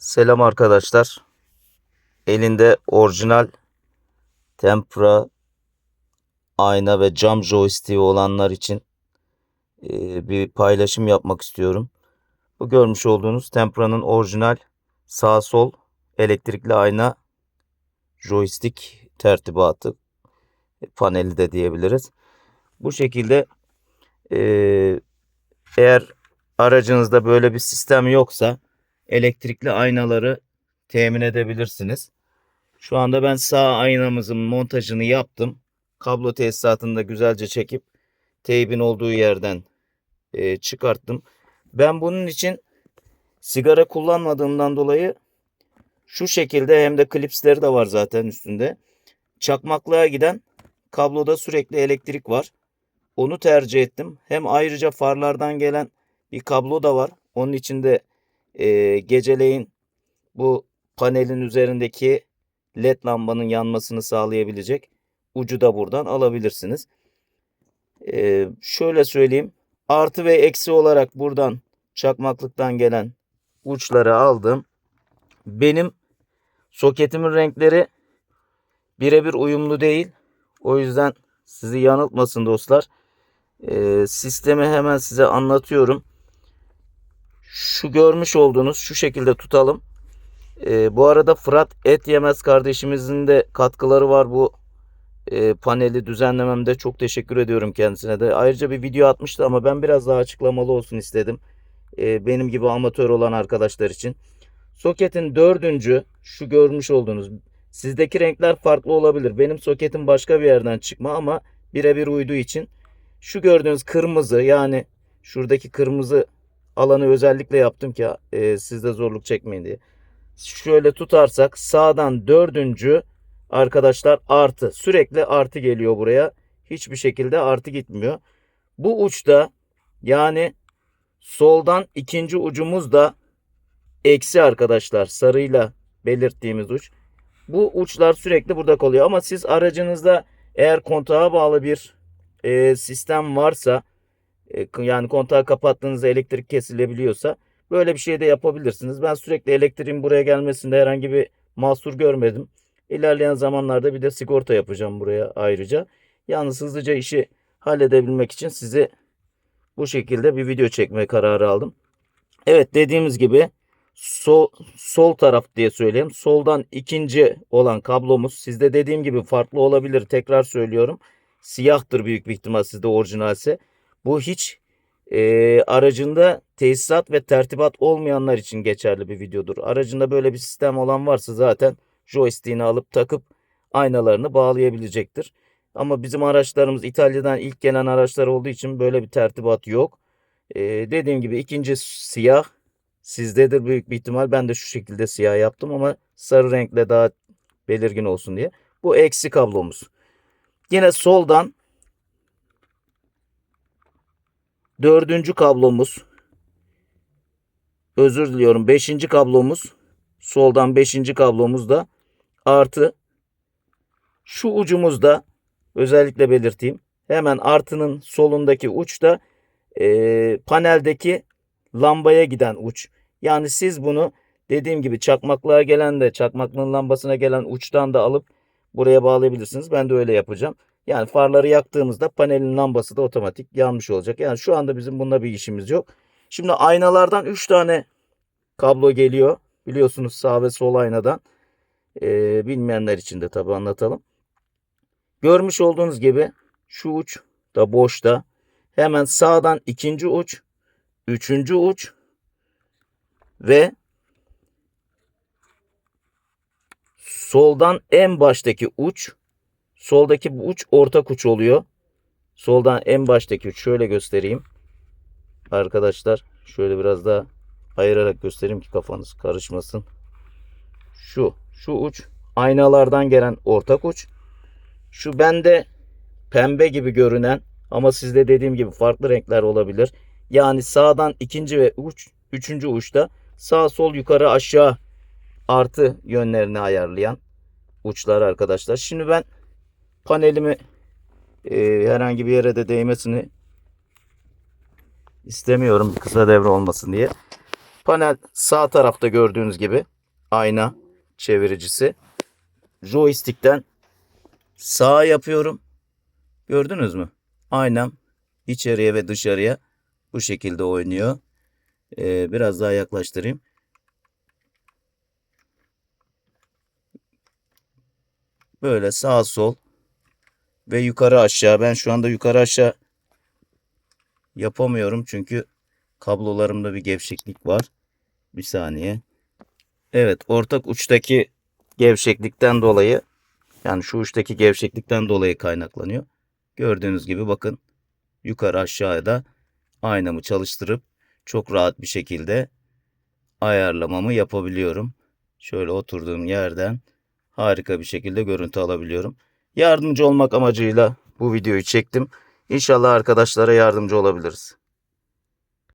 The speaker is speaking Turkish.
Selam arkadaşlar. Elinde orijinal tempera ayna ve cam joystick olanlar için e, bir paylaşım yapmak istiyorum. Bu görmüş olduğunuz tempera'nın orijinal sağ sol elektrikli ayna joystick tertibatı e, paneli de diyebiliriz. Bu şekilde e, eğer aracınızda böyle bir sistem yoksa elektrikli aynaları temin edebilirsiniz. Şu anda ben sağ aynamızın montajını yaptım. Kablo tesisatını da güzelce çekip teybin olduğu yerden e, çıkarttım. Ben bunun için sigara kullanmadığımdan dolayı şu şekilde hem de klipsleri de var zaten üstünde. Çakmaklığa giden kabloda sürekli elektrik var. Onu tercih ettim. Hem ayrıca farlardan gelen bir kablo da var. Onun içinde e, geceleyin bu panelin üzerindeki led lambanın yanmasını sağlayabilecek ucu da buradan alabilirsiniz. E, şöyle söyleyeyim. Artı ve eksi olarak buradan çakmaklıktan gelen uçları aldım. Benim soketimin renkleri birebir uyumlu değil. O yüzden sizi yanıltmasın dostlar. E, sistemi hemen size anlatıyorum şu görmüş olduğunuz şu şekilde tutalım. Ee, bu arada Fırat Et Yemez kardeşimizin de katkıları var bu e, paneli düzenlememde. Çok teşekkür ediyorum kendisine de. Ayrıca bir video atmıştı ama ben biraz daha açıklamalı olsun istedim. Ee, benim gibi amatör olan arkadaşlar için. Soketin dördüncü şu görmüş olduğunuz sizdeki renkler farklı olabilir. Benim soketim başka bir yerden çıkma ama birebir uyduğu için şu gördüğünüz kırmızı yani şuradaki kırmızı alanı özellikle yaptım ki e, siz de zorluk çekmeyin diye. Şöyle tutarsak sağdan dördüncü arkadaşlar artı. Sürekli artı geliyor buraya. Hiçbir şekilde artı gitmiyor. Bu uçta yani soldan ikinci ucumuz da eksi arkadaşlar. Sarıyla belirttiğimiz uç. Bu uçlar sürekli burada kalıyor. Ama siz aracınızda eğer kontağa bağlı bir e, sistem varsa yani kontağı kapattığınızda elektrik kesilebiliyorsa böyle bir şey de yapabilirsiniz. Ben sürekli elektriğin buraya gelmesinde herhangi bir mahsur görmedim. İlerleyen zamanlarda bir de sigorta yapacağım buraya ayrıca. Yalnız hızlıca işi halledebilmek için size bu şekilde bir video çekme kararı aldım. Evet dediğimiz gibi sol, sol taraf diye söyleyeyim. Soldan ikinci olan kablomuz sizde dediğim gibi farklı olabilir. Tekrar söylüyorum. Siyahtır büyük bir ihtimal sizde orijinalse. Bu hiç e, aracında tesisat ve tertibat olmayanlar için geçerli bir videodur. Aracında böyle bir sistem olan varsa zaten joystick'ini alıp takıp aynalarını bağlayabilecektir. Ama bizim araçlarımız İtalya'dan ilk gelen araçlar olduğu için böyle bir tertibat yok. E, dediğim gibi ikinci siyah sizdedir büyük bir ihtimal. Ben de şu şekilde siyah yaptım ama sarı renkle daha belirgin olsun diye. Bu eksi kablomuz. Yine soldan Dördüncü kablomuz. Özür diliyorum. Beşinci kablomuz. Soldan beşinci kablomuz da artı. Şu ucumuzda özellikle belirteyim. Hemen artının solundaki uçta e, paneldeki lambaya giden uç. Yani siz bunu dediğim gibi çakmaklığa gelen de çakmaklığın lambasına gelen uçtan da alıp buraya bağlayabilirsiniz. Ben de öyle yapacağım. Yani farları yaktığımızda panelin lambası da otomatik yanmış olacak. Yani şu anda bizim bununla bir işimiz yok. Şimdi aynalardan 3 tane kablo geliyor. Biliyorsunuz sağ ve sol aynadan. Ee, bilmeyenler için de tabi anlatalım. Görmüş olduğunuz gibi şu uç da boşta. Hemen sağdan ikinci uç, üçüncü uç ve soldan en baştaki uç Soldaki bu uç ortak uç oluyor. Soldan en baştaki uç şöyle göstereyim. Arkadaşlar şöyle biraz daha ayırarak göstereyim ki kafanız karışmasın. Şu şu uç aynalardan gelen ortak uç. Şu bende pembe gibi görünen ama sizde dediğim gibi farklı renkler olabilir. Yani sağdan ikinci ve uç, üçüncü uçta sağ sol yukarı aşağı artı yönlerini ayarlayan uçlar arkadaşlar. Şimdi ben panelimi e, herhangi bir yere de değmesini istemiyorum kısa devre olmasın diye. Panel sağ tarafta gördüğünüz gibi ayna çeviricisi. Joystick'ten sağa yapıyorum. Gördünüz mü? Aynam içeriye ve dışarıya bu şekilde oynuyor. Ee, biraz daha yaklaştırayım. Böyle sağ sol ve yukarı aşağı. Ben şu anda yukarı aşağı yapamıyorum çünkü kablolarımda bir gevşeklik var. Bir saniye. Evet, ortak uçtaki gevşeklikten dolayı yani şu uçtaki gevşeklikten dolayı kaynaklanıyor. Gördüğünüz gibi bakın yukarı aşağıya da aynamı çalıştırıp çok rahat bir şekilde ayarlamamı yapabiliyorum. Şöyle oturduğum yerden harika bir şekilde görüntü alabiliyorum. Yardımcı olmak amacıyla bu videoyu çektim. İnşallah arkadaşlara yardımcı olabiliriz.